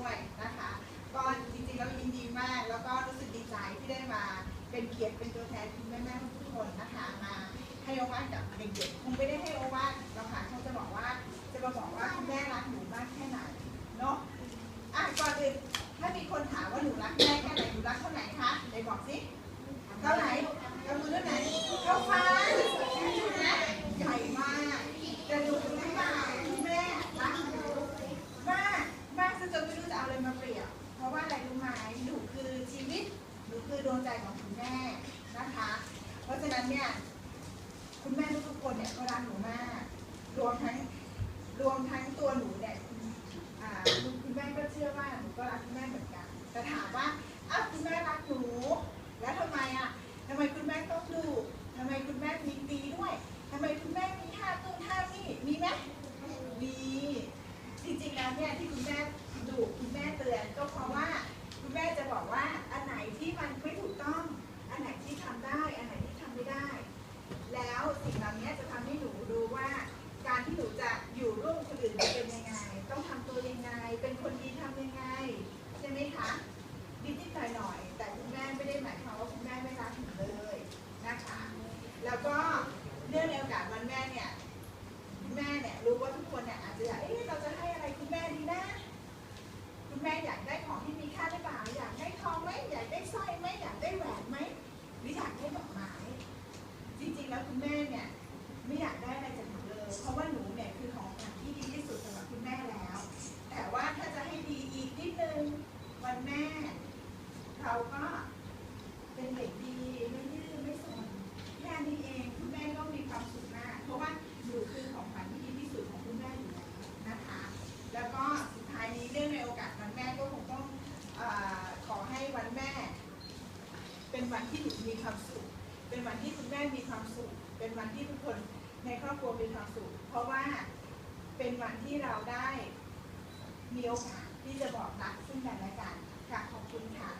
ด้วยนะคะก็จริงๆแล้วยินดีมาก แล้วก็รู้สึกดีใจที่ได้มาเป็นเกียรติเป็นตัวแทนคุณแม่ๆทุกคนนะคะมาให้โอวาทกับเด็กๆคงไม่ได้ให้โอวาทเราค่ะเขาจะบอกว่าจะมาบอกว่าคุณแม่รักหนูมากแค่ไหนเนาะอะก่อนอื่นถ้ามีคนถามว่าหนูรักแม่แค่ไหนหนูรักเท่าไหนคะไหนบอกสิเท่าไหนกำมือเท่าไหนเท่าฟ้านะใหญ่มากแต่หนูรู้ไหมว่าคุณแม่รักหนู มากมากซะจนไม่รู้จะเอาอะไรมาเปรียบ เพราะว่าอะไรรู้ไหมหนูคือชีวิต หนู คือดวงใจของคุณแม่นะคะ เพราะฉะนั้นเนี่ยคุณแม่ทุกคนเนี่ยก็รักหนูมาก รวมทั้งรวมทั้งตัวหนูเนี่ยคุณคุณแม่ก็เชื่อว่าหนูก็รักคุณแม่เหมือนกันแต่ถามว่าอ้าวคุณแม่รักหนู แล้วทำไมอะทำไมคุณแม่ต้องดุทำไมคุณแม่มีตีด้วยทำไมคุณแม่มีท่าตู้นท่านี่มีไหมมีจริงๆแล้วเนี่ยที่คุณแม่ เป็นคนดีทำยังไงใช่ไหมคะนิดๆหน่อย แต่คุณแม่ไม่ได้หมายความว่าคุณแม่ไม่รักหนูเลยนะคะ แล้วก็เนื่องในโอกาสวันแม่เนี่ยคุณแม่เนี่ยรู้ว่าทุกคนเนี่ยอาจจะอยากเอ๊ะเราจะให้อะไรคุณแม่ดีนะคุณแม่อยากได้ของที่มีค่าหรือเปล่าอยากได้ทองไหมอยากได้สร้อยไหมอยากได้แหวนไหมหรืออยากได้ดอกไม้จริงๆแล้วคุณแม่เนี่ยไม่อยากได้อะไรจากหนูเลยเพราะว่าหนูเนี่ยคือของขวัญที่ดีที่สุดสำหรับคุณแม่แล้ว แต่ว่าถ้าจะให้ดีอีกนิดนึงวันแม่ เรา ก็เป็นเด็กดีไม่ดื้อไม่สนแค่นี้เองคุณแม่ก็มีความสุขมากเพราะว่าหนูคือของขวัญที่ดีที่สุดของคุณแม่อยู่แล้วนะคะ แล้วก็สุดท้ายนี้เรื่องในโอกาสวันแม่ก็คงต้องอขอให้วันแม่ เป็นวันที่หนูมีความสุข เป็นวันที่คุณแม่มีความสุข เป็นวันที่ทุกคนในครอบครัวมีความสุข เพราะว่าเป็นวันที่เราได้มีโอกาสที่จะบอกรักซึ่งกันและกันค่ะขอบคุณค่ะ